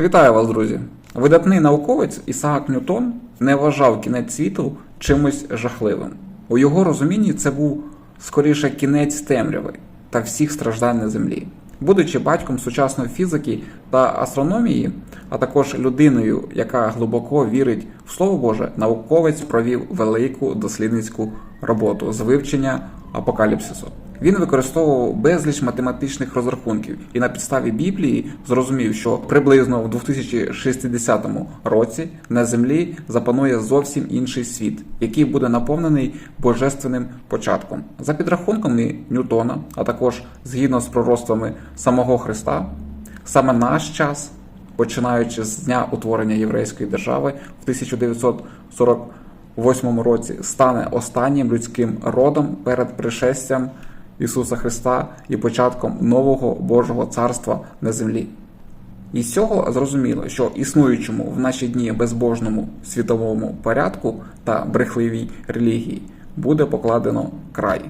Вітаю вас, друзі! Видатний науковець Ісаак Ньютон не вважав кінець світу чимось жахливим. У його розумінні це був скоріше кінець темряви та всіх страждань на землі. Будучи батьком сучасної фізики та астрономії, а також людиною, яка глибоко вірить в Слово Боже, науковець провів велику дослідницьку роботу з вивчення апокаліпсису. Він використовував безліч математичних розрахунків і на підставі Біблії зрозумів, що приблизно в 2060 році на землі запанує зовсім інший світ, який буде наповнений божественним початком. За підрахунками Ньютона, а також згідно з пророцтвами самого Христа, саме наш час, починаючи з дня утворення єврейської держави в 1948 році, стане останнім людським родом перед пришестям Ісуса Христа і початком нового Божого царства на землі. І з цього зрозуміло, що існуючому в наші дні безбожному світовому порядку та брехливій релігії буде покладено край.